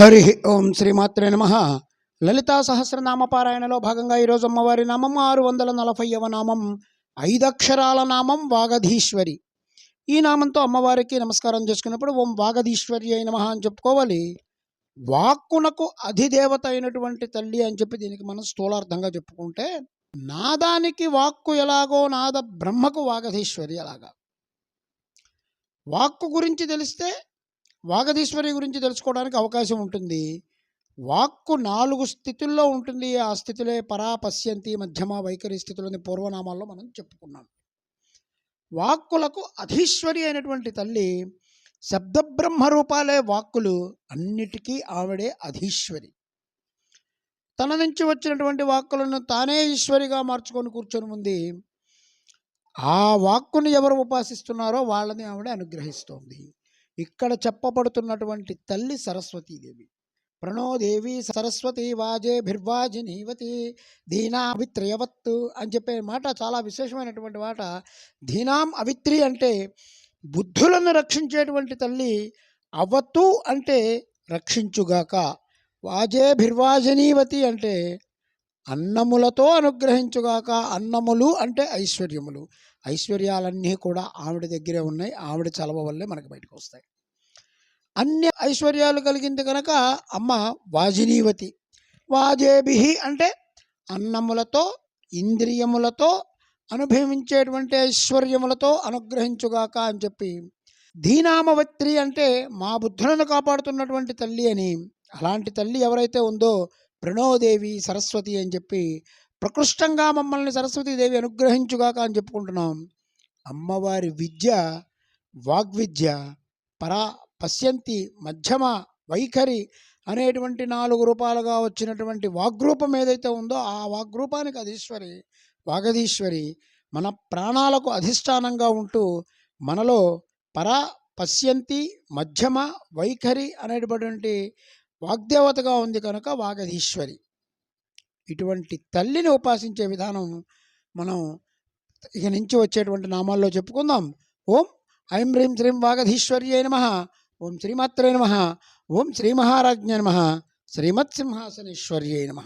హరి ఓం శ్రీమాత్రే నమ. లలితా సహస్రనామ పారాయణలో భాగంగా ఈరోజు అమ్మవారి నామం ఆరు వందల నలభైవ నామం ఐదక్షరాల నామం వాగధీశ్వరి. ఈ నామంతో అమ్మవారికి నమస్కారం చేసుకున్నప్పుడు ఓం వాగధీశ్వరి అయిన మహా అని చెప్పుకోవాలి. వాక్కునకు అధిదేవత అయినటువంటి తల్లి అని చెప్పి దీనికి మనం స్థూలార్థంగా చెప్పుకుంటే నాదానికి వాక్కు ఎలాగో నాద బ్రహ్మకు వాగధీశ్వరి అలాగా. వాక్కు గురించి తెలిస్తే వాగధీశ్వరి గురించి తెలుసుకోవడానికి అవకాశం ఉంటుంది. వాక్కు నాలుగు స్థితుల్లో ఉంటుంది. ఆ స్థితులే పరా పశ్యంతి మధ్యమ వైఖరి స్థితులని పూర్వనామాల్లో మనం చెప్పుకున్నాం. వాక్కులకు అధీశ్వరి అయినటువంటి తల్లి శబ్దబ్రహ్మ రూపాలే వాక్కులు అన్నిటికీ ఆవిడే అధీశ్వరి. తన నుంచి వచ్చినటువంటి వాక్కులను తానే ఈశ్వరిగా మార్చుకొని కూర్చొని ఉంది. ఆ వాక్కుని ఎవరు ఉపాసిస్తున్నారో వాళ్ళని ఆవిడ అనుగ్రహిస్తోంది. ఇక్కడ చెప్పబడుతున్నటువంటి తల్లి సరస్వతీదేవి. ప్రణోదేవి సరస్వతి వాజే భిర్వాజినీవతి దీనా అవిత్రయవత్తు అని చెప్పే మాట చాలా విశేషమైనటువంటి మాట. దీనాం అవిత్రి అంటే బుద్ధులను రక్షించేటువంటి తల్లి అవతు అంటే రక్షించుగాక. వాజే భిర్వాజనీవతి అంటే అన్నములతో అనుగ్రహించుగాక అన్నములు అంటే ఐశ్వర్యములు. ఐశ్వర్యాలన్నీ కూడా ఆవిడ దగ్గరే ఉన్నాయి. ఆవిడ చలవ వల్లే మనకు బయటకు వస్తాయి. అన్ని ఐశ్వర్యాలు కలిగింది కనుక అమ్మ వాజినీవతి. వాజేభి అంటే అన్నములతో ఇంద్రియములతో అనుభవించేటువంటి ఐశ్వర్యములతో అనుగ్రహించుగాక అని చెప్పి దీనామవత్రి అంటే మా బుద్ధులను కాపాడుతున్నటువంటి తల్లి అని. అలాంటి తల్లి ఎవరైతే ఉందో ప్రణోదేవి సరస్వతి అని చెప్పి ప్రకృష్టంగా మమ్మల్ని సరస్వతీదేవి అనుగ్రహించుగాక అని చెప్పుకుంటున్నాం. అమ్మవారి విద్య వాగ్విద్య పరా పశ్యంతి మధ్యమ వైఖరి అనేటువంటి నాలుగు రూపాలుగా వచ్చినటువంటి వాగ్రూపం ఏదైతే ఉందో ఆ వాగ్రూపానికి అధీశ్వరి వాగధీశ్వరి మన ప్రాణాలకు అధిష్టానంగా ఉంటూ మనలో పరా పశ్యంతి మధ్యమ వైఖరి అనేటటువంటి వాగ్దేవతగా ఉంది కనుక వాగధీశ్వరి ఇటువంటి తల్లిని ఉపాసించే విధానం మనం ఇక నుంచి వచ్చేటువంటి నామాల్లో చెప్పుకుందాం. ఓం ఐం హ్రీం శ్రీం వాగధీశ్వర్యై నమ. ఓం శ్రీమాత్రే నమ. ఓం శ్రీ మహారాజ్ఞ నమ. శ్రీమత్సింహాసనేశ్వర్యై నమ.